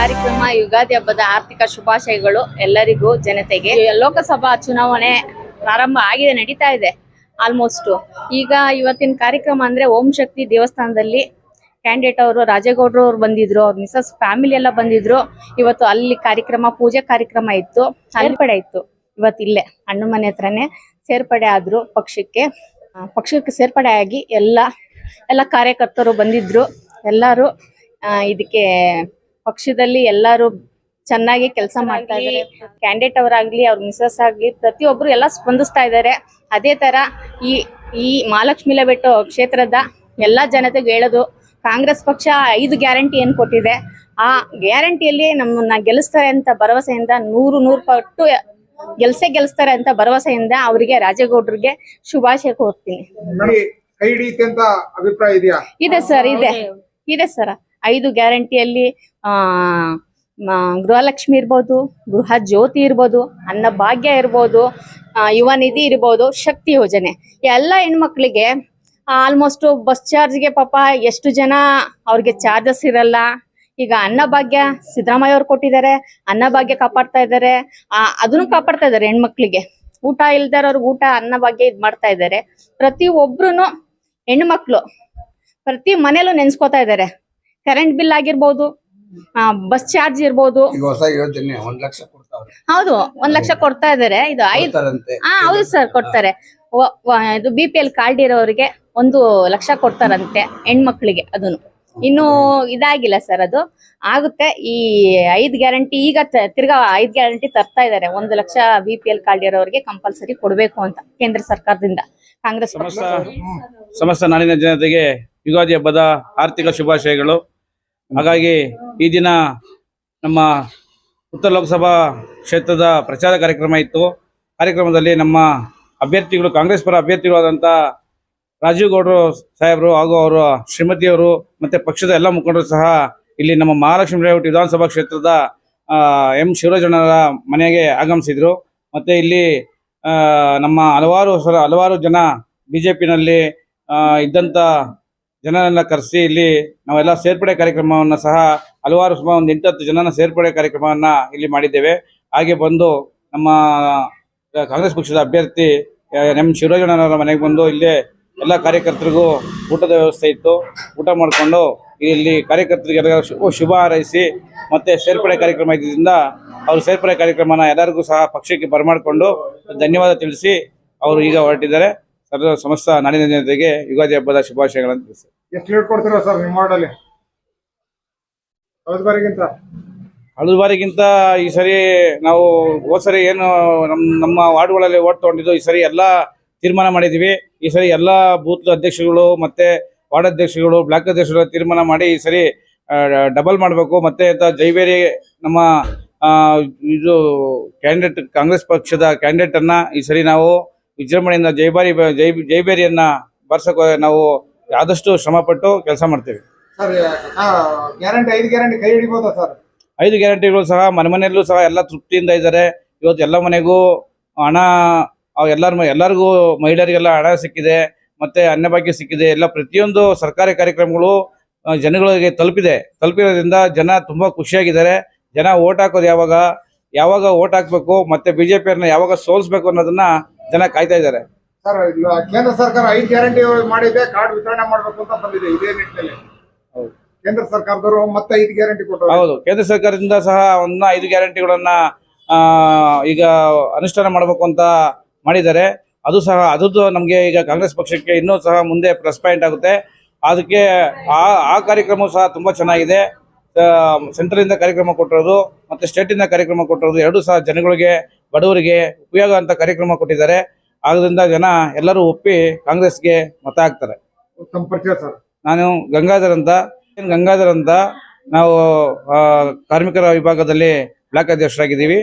ಕಾರ್ಯಕ್ರಮ, ಯುಗಾದಿ ಹಬ್ಬದ ಆರ್ಥಿಕ ಶುಭಾಶಯಗಳು ಎಲ್ಲರಿಗೂ, ಜನತೆಗೆ. ಲೋಕಸಭಾ ಚುನಾವಣೆ ಪ್ರಾರಂಭ ಆಗಿದೆ, ನಡೀತಾ ಇದೆ ಆಲ್ಮೋಸ್ಟ್ ಈಗ ಇವತ್ತಿನ ಕಾರ್ಯಕ್ರಮ ಅಂದ್ರೆ ಓಂ ಶಕ್ತಿ ದೇವಸ್ಥಾನದಲ್ಲಿ ಕ್ಯಾಂಡಿಡೇಟ್ ಅವರು ರಾಜೇಗೌಡರು ಅವ್ರು ಬಂದಿದ್ರು, ಅವ್ರ ಮಿಸಸ್ ಫ್ಯಾಮಿಲಿ ಎಲ್ಲ ಬಂದಿದ್ರು. ಇವತ್ತು ಅಲ್ಲಿ ಕಾರ್ಯಕ್ರಮ, ಪೂಜೆ ಕಾರ್ಯಕ್ರಮ ಇತ್ತು. ಸೇರ್ಪಡೆ ಇತ್ತು. ಇವತ್ತು ಇಲ್ಲೇ ಅಣ್ಣ ಮನೆ ಹತ್ರನೇ ಸೇರ್ಪಡೆ ಆದ್ರು ಪಕ್ಷಕ್ಕೆ. ಪಕ್ಷಕ್ಕೆ ಸೇರ್ಪಡೆ ಆಗಿ ಎಲ್ಲ ಎಲ್ಲ ಕಾರ್ಯಕರ್ತರು ಬಂದಿದ್ರು. ಎಲ್ಲರೂ ಇದಕ್ಕೆ ಪಕ್ಷದಲ್ಲಿ ಎಲ್ಲರೂ ಚೆನ್ನಾಗಿ ಕೆಲಸ ಮಾಡ್ತಾ ಇದ್ದಾರೆ ಕ್ಯಾಂಡಿಡೇಟ್ ಅವರಾಗ್ಲಿ ಅವ್ರ ಮಿಸಸ್ ಆಗ್ಲಿ ಪ್ರತಿಯೊಬ್ರು ಎಲ್ಲ ಸ್ಪಂದಿಸ್ತಾ ಇದ್ದಾರೆ ಅದೇ ತರ ಈ ಈ ಮಹಾಲಕ್ಷ್ಮಿ ಬೆಟ್ಟು ಕ್ಷೇತ್ರದ ಎಲ್ಲಾ ಜನತೆಗೆ ಹೇಳೋದು ಕಾಂಗ್ರೆಸ್ ಪಕ್ಷ ಐದು ಗ್ಯಾರಂಟಿ ಏನು ಕೊಟ್ಟಿದೆ ಆ ಗ್ಯಾರಂಟಿಯಲ್ಲಿ ನಮ್ಮನ್ನ ಗೆಲ್ಲಿಸ್ತಾರೆ ಅಂತ ಭರವಸೆಯಿಂದ ನೂರು ನೂರು ಪಟ್ಟು ಗೆಲ್ಸೆ ಗೆಲ್ಲಿಸ್ತಾರೆ ಅಂತ ಭರವಸೆಯಿಂದ ಅವರಿಗೆ ರಾಜೇಗೌಡರಿಗೆ ಶುಭಾಶಯ ಕೋರ್ತೀನಿ. ನೋಡಿ ಅಂತ ಅಭಿಪ್ರಾಯ ಇದೆಯಾ? ಇದೆ ಸರ್ ಇದೆ. ಇದೆ ಸರ್. ಐದು ಗ್ಯಾರಂಟಿಯಲ್ಲಿ ಗೃಹಲಕ್ಷ್ಮಿ ಇರ್ಬೋದು, ಗೃಹ ಜ್ಯೋತಿ ಇರ್ಬೋದು, ಅನ್ನ ಭಾಗ್ಯ ಇರ್ಬೋದು ಯುವ ನಿಧಿ ಇರ್ಬೋದು, ಶಕ್ತಿ ಯೋಜನೆ. ಎಲ್ಲ ಹೆಣ್ಮಕ್ಳಿಗೆ ಆಲ್ಮೋಸ್ಟ್ ಬಸ್ ಚಾರ್ಜ್ಗೆ ಪಾಪ ಎಷ್ಟು ಜನ ಅವ್ರಿಗೆ ಚಾರ್ಜಸ್ ಇರಲ್ಲ. ಈಗ ಅನ್ನ ಭಾಗ್ಯ ಸಿದ್ದರಾಮಯ್ಯ ಅವ್ರು ಕೊಟ್ಟಿದ್ದಾರೆ, ಅನ್ನ ಭಾಗ್ಯ ಕಾಪಾಡ್ತಾ ಇದ್ದಾರೆ ಅದನ್ನು ಕಾಪಾಡ್ತಾ ಇದ್ದಾರೆ ಹೆಣ್ಮಕ್ಳಿಗೆ. ಊಟ ಇಲ್ದಾರವ್ರಿಗೆ ಊಟ, ಅನ್ನ ಭಾಗ್ಯ ಇದ್ ಮಾಡ್ತಾ ಇದ್ದಾರೆ. ಪ್ರತಿ ಒಬ್ರುನು ಹೆಣ್ಮಕ್ಳು, ಪ್ರತಿ ಮನೇಲೂ ನೆನ್ಸ್ಕೊತಾ ಇದ್ದಾರೆ. ಕರೆಂಟ್ ಬಿಲ್ ಆಗಿರ್ಬೋದು ಬಸ್ ಚಾರ್ಜ್ ಇರ್ಬೋದು. ಈಗ ಹೊಸ ಯೋಜನೆ ಒಂದ್ ಲಕ್ಷ ಕೊಡ್ತಾವ್ರೆ. ಹೌದು ಒಂದ್ ಲಕ್ಷ ಕೊಡ್ತಾ ಇದ್ದಾರೆ ಇದು ಐದು ಕೊಡ್ತಾರಂತೆ. ಹಾ ಹೌದು ಸರ್ ಕೊಡ್ತಾರೆ. ವ- ವ- ಇದು ಬಿ ಪಿ ಎಲ್ ಕಾರ್ಡ್ ಇರೋರಿಗೆ ಒಂದು ಲಕ್ಷ ಕೊಡ್ತಾರಂತೆ ಹೆಣ್ಮಕ್ಳಿಗೆ ಅದನ್ನು ಇನ್ನು ಇದಾಗಿಲ್ಲ ಸರ್ ಅದು. ಆಗುತ್ತೆ ಈ ಐದ್ ಗ್ಯಾರಂಟಿ ಈಗ ತ- ತಿರ್ಗಾ ಐದ್ ಗ್ಯಾರಂಟಿ ತರ್ತಾ ಇದ್ದಾರೆ ಒಂದು lakh B P L card ಇರೋರಿಗೆ ಕಂಪಲ್ಸರಿ ಕೊಡ್ಬೇಕು ಅಂತ ಕೇಂದ್ರ ಸರ್ಕಾರದಿಂದ. ಕಾಂಗ್ರೆಸ್ ಪಕ್ಷ. ಸಮಸ್ತ ನಾಡಿನ ಜನತೆಗೆ ಯುಗಾದಿ ಹಬ್ಬದ ಆರ್ಥಿಕ ಶುಭಾಶಯಗಳು. ಹಾಗಾಗಿ ಈ ದಿನ ನಮ್ಮ ಉತ್ತರ ಲೋಕಸಭಾ ಕ್ಷೇತ್ರದ ಪ್ರಚಾರ ಕಾರ್ಯಕ್ರಮ ಇತ್ತು. ಕಾರ್ಯಕ್ರಮದಲ್ಲಿ ನಮ್ಮ ಅಭ್ಯರ್ಥಿಗಳು, ಕಾಂಗ್ರೆಸ್ ಪರ ಅಭ್ಯರ್ಥಿಗಳಾದಂಥ ರಾಜೀವ್ ಗೌಡರು ಸಾಹೇಬರು ಹಾಗೂ ಅವರ ಶ್ರೀಮತಿಯವರು ಮತ್ತೆ ಪಕ್ಷದ ಎಲ್ಲ ಮುಖಂಡರು ಸಹ ಇಲ್ಲಿ ನಮ್ಮ ಮಹಾಲಕ್ಷ್ಮಿ ಲೇಔಟ್ ವಿಧಾನಸಭಾ ಕ್ಷೇತ್ರದ ಎಂ ಶಿವರಾಜಣ್ಣರ ಮನೆಗೆ ಆಗಮಿಸಿದರು. ಮತ್ತೆ ಇಲ್ಲಿ ನಮ್ಮ ಹಲವಾರು ಹಲವಾರು ಜನ ಬಿಜೆಪಿನಲ್ಲಿ ಇದ್ದಂತ ಜನರನ್ನ ಕರೆಸಿ ಇಲ್ಲಿ ನಾವೆಲ್ಲ ಸೇರ್ಪಡೆ ಕಾರ್ಯಕ್ರಮವನ್ನ ಸಹ ಹಲವಾರು ಸುಮಾರು ಒಂದು ಎಂಟತ್ತು ಜನನ ಸೇರ್ಪಡೆ ಕಾರ್ಯಕ್ರಮವನ್ನ ಇಲ್ಲಿ ಮಾಡಿದ್ದೇವೆ. ಹಾಗೆ ಬಂದು ನಮ್ಮ ಕಾಂಗ್ರೆಸ್ ಪಕ್ಷದ ಅಭ್ಯರ್ಥಿ, ಎಂ ಶಿವರಾಜಣ್ಣನವರ ಮನೆಗೆ ಬಂದು ಇಲ್ಲೇ ಎಲ್ಲ ಕಾರ್ಯಕರ್ತರಿಗೂ ಊಟದ ವ್ಯವಸ್ಥೆ ಇತ್ತು. ಊಟ ಮಾಡಿಕೊಂಡು ಇಲ್ಲಿ ಕಾರ್ಯಕರ್ತರಿಗೆ ಶುಭ ಹಾರೈಸಿ ಮತ್ತೆ ಸೇರ್ಪಡೆ ಕಾರ್ಯಕ್ರಮ ಇದ್ದರಿಂದ ಅವರು ಸೇರ್ಪಡೆ ಕಾರ್ಯಕ್ರಮನ ಎಲ್ಲರಿಗೂ ಸಹ ಪಕ್ಷಕ್ಕೆ ಬರಮಾಡಿಕೊಂಡು ಧನ್ಯವಾದ ತಿಳಿಸಿ ಅವರು ಈಗ ಹೊರಟಿದ್ದಾರೆ. ಸರ್ವ ಸಮಸ್ತ ನಾಡಿನ ಜನತೆಗೆ ಯುಗಾದಿ ಹಬ್ಬದ ಶುಭಾಶಯಗಳನ್ನು ತಿಳಿಸಿ ಎಷ್ಟು ಲೇಟ್ ಕೊಡ್ತೀರಾ ಸರ್ ನಿಮ್ಮ ವಾರ್ಡಲ್ಲಿ? ಕಳೆದ ಬಾರಿಗಿಂತ? ಕಳೆದ ಬಾರಿಗಿಂತ ಈ ಸರಿ ನಾವು ಹೋದ ಸರಿ ಏನು ನಮ್ಮ ನಮ್ಮ ವಾರ್ಡ್ಗಳಲ್ಲಿ ಓಟ್ ತಗೊಂಡಿದ್ದು ಈ ಸರಿ ಎಲ್ಲ ತೀರ್ಮಾನ ಮಾಡಿದ್ದೀವಿ ಈ ಸರಿ ಎಲ್ಲ ಬೂತ್ ಅಧ್ಯಕ್ಷಗಳು ಮತ್ತೆ ವಾರ್ಡ್ ಅಧ್ಯಕ್ಷಗಳು ಬ್ಲಾಕ್ ಅಧ್ಯಕ್ಷಗಳು ತೀರ್ಮಾನ ಮಾಡಿ ಈ ಸರಿ ಡಬಲ್ ಮಾಡಬೇಕು. ಮತ್ತೆ ಅಂತ ಜೈಬೇರಿ ನಮ್ಮ ಇದು ಕ್ಯಾಂಡಿಡೇಟ್ ಕಾಂಗ್ರೆಸ್ ಪಕ್ಷದ ಕ್ಯಾಂಡಿಡೇಟ್ ಅನ್ನ ಈ ಸರಿ ನಾವು ವಿಜೃಂಭಣೆಯಿಂದ ಜೈಬಾರಿ ಜೈ ಜೈಬೇರಿಯನ್ನ ಬರ್ಸಕ್ಕೆ ನಾವು ಆದಷ್ಟು ಶ್ರಮ ಪಟ್ಟು ಕೆಲಸ ಮಾಡ್ತೀವಿ. ಗ್ಯಾರಂಟಿ ಐದು ಗ್ಯಾರಂಟಿ ಕೈ ಹಿಡಿಬೋದಾ ಸರ್? ಐದು ಗ್ಯಾರಂಟಿಗಳು ಸಹ ಮನೆ ಮನೆಯಲ್ಲೂ ಸಹ ಎಲ್ಲ ತೃಪ್ತಿಯಿಂದ ಇದ್ದಾರೆ. ಇವತ್ತು ಎಲ್ಲ ಮನೆಗೂ ಹಣ ಎಲ್ಲರ ಎಲ್ಲರಿಗೂ ಮಹಿಳೆಯರಿಗೆಲ್ಲ ಹಣ ಸಿಕ್ಕಿದೆ ಮತ್ತೆ ಅನ್ನಭಾಗ್ಯ ಸಿಕ್ಕಿದೆ. ಎಲ್ಲ ಪ್ರತಿಯೊಂದು ಸರ್ಕಾರಿ ಕಾರ್ಯಕ್ರಮಗಳು ಜನಗಳಿಗೆ ತಲುಪಿದೆ. ತಲುಪಿರೋದ್ರಿಂದ ಜನ ತುಂಬಾ ಖುಷಿಯಾಗಿದ್ದಾರೆ. ಜನ ಓಟ್ ಹಾಕೋದು ಯಾವಾಗ ಯಾವಾಗ ಓಟ್ ಹಾಕ್ಬೇಕು ಮತ್ತೆ ಬಿಜೆಪಿಯನ್ನ ಯಾವಾಗ ಸೋಲಿಸ್ಬೇಕು ಅನ್ನೋದನ್ನ ಜನ ಕಾಯ್ತಾ ಇದ್ದಾರೆ. ಸರ್ ಕೇಂದ್ರ ಸರ್ಕಾರ ಐದು ಗ್ಯಾರಂಟಿ ಮಾಡಿದೆ ಕಾರ್ಡ್ ವಿತರಣೆ ಮಾಡಬೇಕು ಅಂತ ಬಂದಿದೆ ಇದೇ ನಿಟ್ಟಿನಲ್ಲಿ. ಹೌದು. ಕೇಂದ್ರ ಸರ್ಕಾರದವರು ಮತ್ತೆ ಐದು ಗ್ಯಾರಂಟಿ ಕೊಟ್ಟರು ಹೌದು. ಕೇಂದ್ರ ಸರ್ಕಾರದಿಂದ ಸಹ ಒಂದು ಐದು ಗ್ಯಾರಂಟಿಗಳನ್ನ ಈಗ ಅನುಷ್ಠಾನ ಮಾಡಬೇಕು ಅಂತ ಮಾಡಿದ್ದಾರೆ. ಅದು ಸಹ ಅದರದ್ದು ನಮಗೆ ಈಗ ಕಾಂಗ್ರೆಸ್ ಪಕ್ಷಕ್ಕೆ ಇನ್ನೂ ಸಹ ಮುಂದೆ ಪ್ಲಸ್ ಪಾಯಿಂಟ್ ಆಗುತ್ತೆ. ಅದಕ್ಕೆ ಆ ಆ ಕಾರ್ಯಕ್ರಮ ಸಹ ತುಂಬಾ ಚೆನ್ನಾಗಿದೆ. ಸೆಂಟ್ರಲ್ ಇಂದ ಕಾರ್ಯಕ್ರಮ ಕೊಟ್ಟಿರೋದು ಮತ್ತೆ ಸ್ಟೇಟ್ ಇಂದ ಕಾರ್ಯಕ್ರಮ ಕೊಟ್ಟಿರೋದು ಎರಡೂ ಸಹ ಜನಗಳಿಗೆ ಬಡವರಿಗೆ ಉಪಯೋಗ ಅಂತ ಕಾರ್ಯಕ್ರಮ ಕೊಟ್ಟಿದ್ದಾರೆ. ಆದ್ರಿಂದ ಜನ ಎಲ್ಲರೂ ಒಪ್ಪಿ ಕಾಂಗ್ರೆಸ್ಗೆ ಮತ ಹಾಕ್ತಾರೆ. ತಮ್ಮ ಪರಿಚಯ ಸರ್. ನಾನು ಗಂಗಾಧರ್ ಅಂತ. ಗಂಗಾಧರ್ ಅಂತ ನಾವು ಕಾರ್ಮಿಕರ ವಿಭಾಗದಲ್ಲಿ ಬ್ಲಾಕ್ ಅಧ್ಯಕ್ಷರಾಗಿದ್ದೀವಿ.